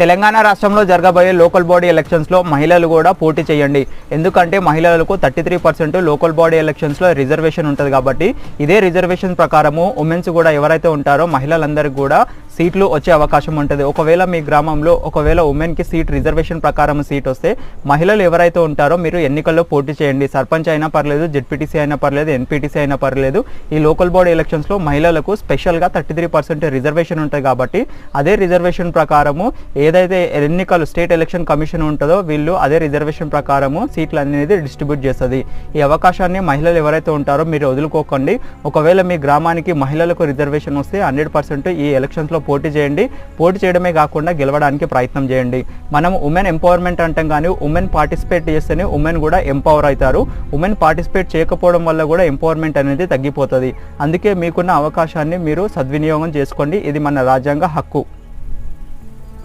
తెలంగాణ రాష్ట్రంలో జరగబోయే local body ఎలక్షన్స్లో మహిళలు కూడా పోటీ చేయండి. ఎందుకంటే మహిళలకు thirty three percent local body ఎలక్షన్స్లో రిజర్వేషన్ ఉంటుంది కాబట్టి ఇదే రిజర్వేషన్ ప్రకారము ఉమెన్స్ కూడా ఎవరైతే ఉంటారో మహిళలందరికీ కూడా సీట్లు వచ్చే అవకాశం ఉంటుంది. ఒకవేళ మీ గ్రామంలో ఒకవేళ ఉమెన్కి సీట్ రిజర్వేషన్ ప్రకారం సీట్ వస్తే మహిళలు ఎవరైతే ఉంటారో మీరు ఎన్నికల్లో పోటీ చేయండి. సర్పంచ్ అయినా పర్లేదు జెడ్పీటీసీ అయినా పర్లేదు ఎన్పీటీసీ అయినా పర్లేదు ఈ లోకల్ బాడీ ఎలక్షన్స్లో మహిళలకు స్పెషల్గా థర్టీ త్రీ పర్సెంట్ రిజర్వేషన్ ఉంటుంది కాబట్టి అదే రిజర్వేషన్ ప్రకారము ఏదైతే ఎన్నికలు స్టేట్ ఎలక్షన్ కమిషన్ ఉంటుందో వీళ్ళు అదే రిజర్వేషన్ ప్రకారము సీట్లు అనేది డిస్ట్రిబ్యూట్ చేస్తుంది. ఈ అవకాశాన్ని మహిళలు ఎవరైతే ఉంటారో మీరు వదులుకోకండి. ఒకవేళ మీ గ్రామానికి మహిళలకు రిజర్వేషన్ వస్తే హండ్రెడ్ పర్సెంట్ ఈ ఎలక్షన్స్లో పోటీ చేయండి. పోటీ చేయడమే కాకుండా గెలవడానికి ప్రయత్నం చేయండి. మనం ఉమెన్ ఎంపవర్మెంట్ అంటాం కానీ ఉమెన్ పార్టిసిపేట్ చేస్తేనే ఉమెన్ కూడా ఎంపవర్ అవుతారు. ఉమెన్ పార్టిసిపేట్ చేయకపోవడం వల్ల కూడా ఎంపవర్మెంట్ అనేది తగ్గిపోతుంది. అందుకే మీకున్న అవకాశాన్ని మీరు సద్వినియోగం చేసుకోండి. ఇది మన రాజ్యాంగ హక్కు.